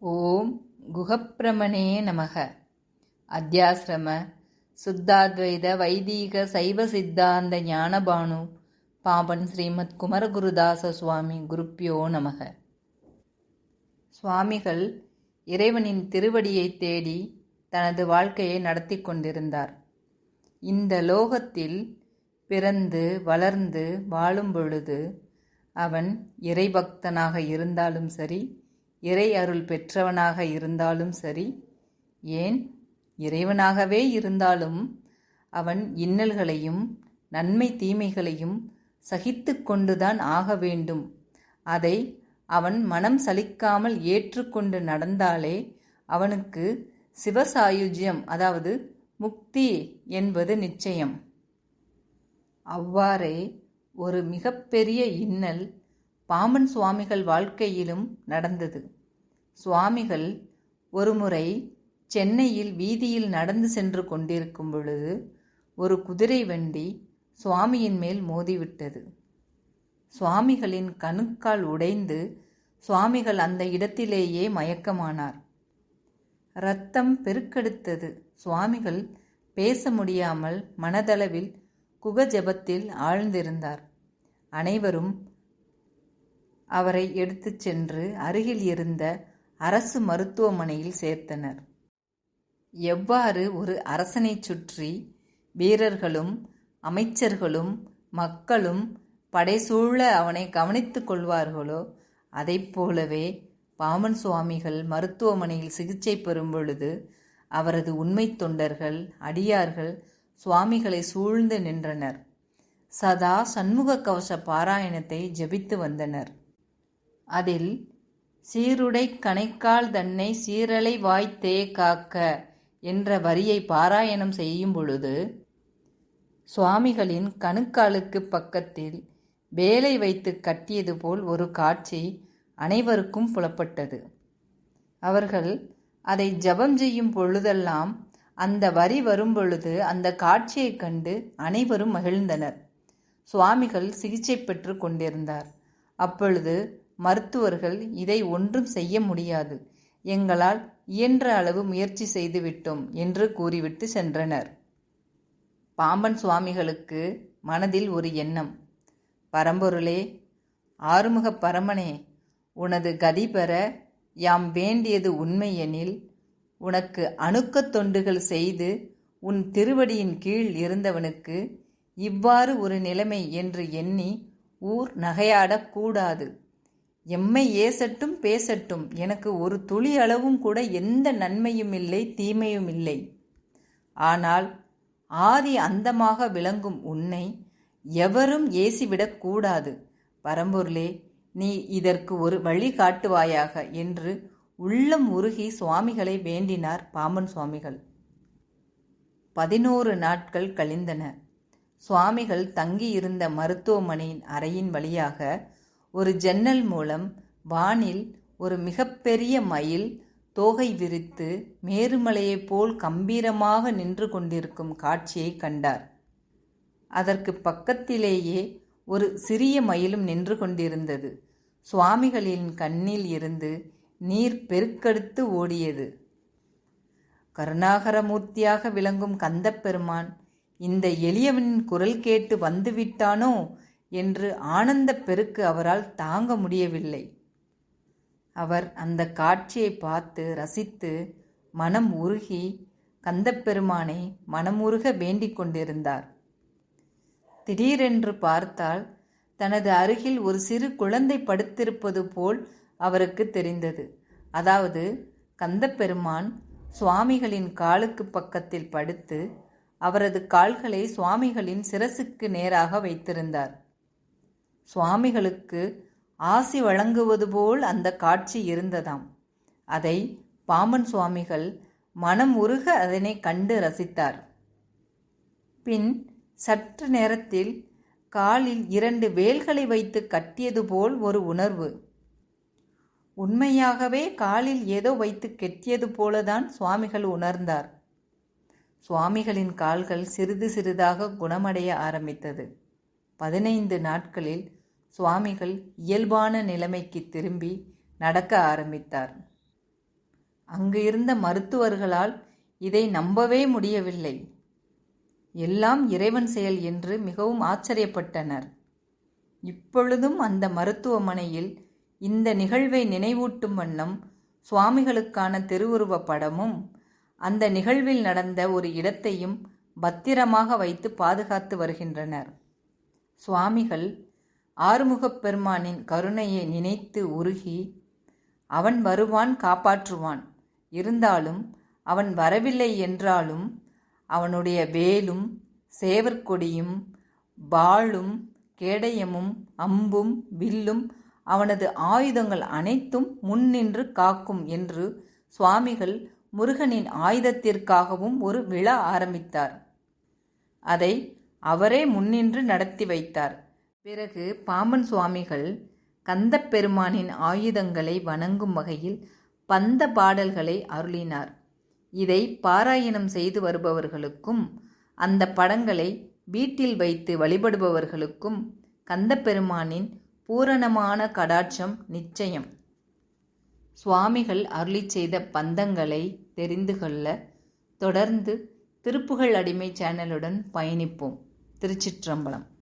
ஓம் குகப்பிரமணே நமக. அத்தியாசிரம சுத்தாத்வைத வைதீக சைவ சித்தாந்த ஞானபானு பாபன் ஸ்ரீமத் குமரகுருதாச சுவாமி குருப்பியோ நமக. சுவாமிகள் இறைவனின் திருவடியைத் தேடி தனது வாழ்க்கையை நடத்தி கொண்டிருந்தார். இந்த லோகத்தில் பிறந்து வளர்ந்து வாழும் பொழுது அவன் இறைபக்தனாக இருந்தாலும் சரி இறை அருள் பெற்றவனாக இருந்தாலும் சரி ஏன் இறைவனாகவே இருந்தாலும் அவன் இன்னல்களையும் நன்மை தீமைகளையும் சகித்து கொண்டுதான் ஆக வேண்டும். அதை அவன் மனம் சலிக்காமல் ஏற்றுக்கொண்டு நடந்தாலே அவனுக்கு சிவசாயுஜ்யம் அதாவது முக்தி என்பது நிச்சயம். அவ்வாறே ஒரு மிகப்பெரிய இன்னல் பாம்பன் சுவாமிகள் வாழ்க்கையிலும் நடந்தது. சுவாமிகள் ஒருமுறை சென்னையில் வீதியில் நடந்து சென்று கொண்டிருக்கும் பொழுது ஒரு குதிரை வண்டி சுவாமியின் மேல் மோதிவிட்டது. சுவாமிகளின் கணுக்கால் உடைந்து சுவாமிகள் அந்த இடத்திலேயே மயக்கமானார். இரத்தம் பெருக்கெடுத்தது. சுவாமிகள் பேச முடியாமல் மனதளவில் குகஜபத்தில் ஆழ்ந்திருந்தார். அனைவரும் அவரை எடுத்துச் சென்று அருகில் இருந்த அரசு மருத்துவமனையில் சேர்த்தனர். எவ்வாறு ஒரு அரசனைச் சுற்றி வீரர்களும் அமைச்சர்களும் மக்களும் படைசூழ அவனை கவனித்துக் கொள்வார்களோ அதைப் போலவே பாமன் சுவாமிகள் மருத்துவமனையில் சிகிச்சை பெறும் பொழுது அவரது உண்மை தொண்டர்கள் அடியார்கள் சுவாமிகளை சூழ்ந்து நின்றனர். சதா சண்முக கவச பாராயணத்தை ஜபித்து வந்தனர். அதில் சீருடை கணைக்கால் தன்னை சீரலை வாய்த்தே காக்க என்ற வரியை பாராயணம் செய்யும் பொழுது சுவாமிகளின் கணுக்காலுக்கு பக்கத்தில் வேலை வைத்து கட்டியது போல் ஒரு காட்சி அனைவருக்கும் புலப்பட்டது. அவர்கள் அதை ஜபம் செய்யும் பொழுதெல்லாம் அந்த வரி வரும் பொழுது அந்த காட்சியைக் கண்டு அனைவரும் மகிழ்ந்தனர். சுவாமிகள் சிகிச்சை பெற்று கொண்டிருந்தார். அப்பொழுது மருத்துவர்கள் இதை ஒன்றும் செய்ய முடியாது. எங்களால் இயன்ற அளவு முயற்சி செய்துவிட்டோம் என்று கூறிவிட்டு சென்றனர். பாம்பன் சுவாமிகளுக்கு மனதில் ஒரு எண்ணம். பரம்பொருளே ஆறுமுக பரமனே உனது கதி பெற யாம் வேண்டியது உண்மையெனில் உனக்கு அணுக்கத் தொண்டுகள் செய்து உன் திருவடியின் கீழ் இருந்தவனுக்கு இவ்வாறு ஒரு நிலைமை என்று எண்ணி ஊர் நகையாடக் கூடாது. எம்மை ஏசட்டும் பேசட்டும். எனக்கு ஒரு துளி அளவும் கூட எந்த நன்மையும் இல்லை தீமையும் இல்லை. ஆனால் ஆதி அந்தமாக விளங்கும் உன்னை எவரும் ஏசிவிடக் கூடாது. பரம்பொருளே நீ இதற்கு ஒரு வழி காட்டுவாயாக என்று உள்ளம் உருகி சுவாமிகளை வேண்டினார் பாம்பன் சுவாமிகள். பதினோரு நாட்கள் கழிந்தன. சுவாமிகள் தங்கியிருந்த மருத்துவமனையின் அறையின் வழியாக ஒரு ஜன்னல் மூலம் வானில் ஒரு மிகப்பெரிய மயில் தோகை விரித்து மேருமலையைப் போல் கம்பீரமாக நின்று கொண்டிருக்கும் காட்சியை கண்டார். அதற்கு பக்கத்திலேயே ஒரு சிறிய மயிலும் நின்று கொண்டிருந்தது. சுவாமிகளின் கண்ணில் இருந்து நீர் பெருக்கெடுத்து ஓடியது. கருணாகரமூர்த்தியாக விளங்கும் கந்தப்பெருமான் இந்த எளியவனின் குரல் கேட்டு வந்துவிட்டானோ? என்று ஆனந்த பெருக்கு அவரால் தாங்க முடியவில்லை. அவர் அந்த காட்சியை பார்த்து ரசித்து மனம் உருகி கந்தப்பெருமானை மனமுருக வேண்டிக் கொண்டிருந்தார். திடீரென்று பார்த்தால் தனது அருகில் ஒரு சிறு குழந்தை படுத்திருப்பது போல் அவருக்கு தெரிந்தது. அதாவது கந்தப்பெருமான் சுவாமிகளின் காலுக்கு பக்கத்தில் படுத்து அவரது கால்களை சுவாமிகளின் சிரசுக்கு நேராக வைத்திருந்தார். சுவாமிகளுக்கு ஆசி வழங்குவது போல் அந்த காட்சி இருந்ததாம். அதை பாம்பன் சுவாமிகள் மனம் உருக அதனை கண்டு ரசித்தார். பின் சற்று நேரத்தில் காலில் இரண்டு வேல்களை வைத்து கட்டியது போல் ஒரு உணர்வு. உண்மையாகவே காலில் ஏதோ வைத்து கெட்டியது போலதான் சுவாமிகள் உணர்ந்தார். சுவாமிகளின் கால்கள் சிறிது சிறிதாக குணமடைய ஆரம்பித்தது. பதினைந்து நாட்களில் சுவாமிகள் இயல்பான நிலைமைக்கு திரும்பி நடக்க ஆரம்பித்தார். அங்கு இருந்த மருத்துவர்களால் இதை நம்பவே முடியவில்லை. எல்லாம் இறைவன் செயல் என்று மிகவும் ஆச்சரியப்பட்டனர். இப்பொழுதும் அந்த மருத்துவமனையில் இந்த நிகழ்வை நினைவூட்டும் வண்ணம் சுவாமிகளுக்கான திருவுருவ படமும் அந்த நிகழ்வில் நடந்த ஒரு இடத்தையும் பத்திரமாக வைத்து பாதுகாத்து வருகின்றனர். சுவாமிகள் ஆறுமுகப் பெருமானின் கருணையை நினைத்து உருகி அவன் வருவான் காப்பாற்றுவான். இருந்தாலும் அவன் வரவில்லை என்றாலும் அவனுடைய வேலும் சேவற்கொடியும் வாளும் கேடயமும் அம்பும் வில்லும் அவனது ஆயுதங்கள் அனைத்தும் முன்னின்று காக்கும் என்று சுவாமிகள் முருகனின் ஆயுதத்திற்காகவும் ஒரு விழா ஆரம்பித்தார். அதை அவரே முன்னின்று நடத்தி வைத்தார். பிறகு பாம்பன் சுவாமிகள் கந்தப்பெருமானின் ஆயுதங்களை வணங்கும் வகையில் பந்த பாடல்களை அருளினார். இதை பாராயணம் செய்து வருபவர்களுக்கும் அந்த படங்களை வீட்டில் வைத்து வழிபடுபவர்களுக்கும் கந்தப்பெருமானின் பூரணமான கடாட்சம் நிச்சயம். சுவாமிகள் அருளி செய்த பந்தங்களை தெரிந்து கொள்ள தொடர்ந்து திருப்புகழ் அடிமை சேனலுடன் பயணிப்போம். திருச்சிற்றம்பலம்.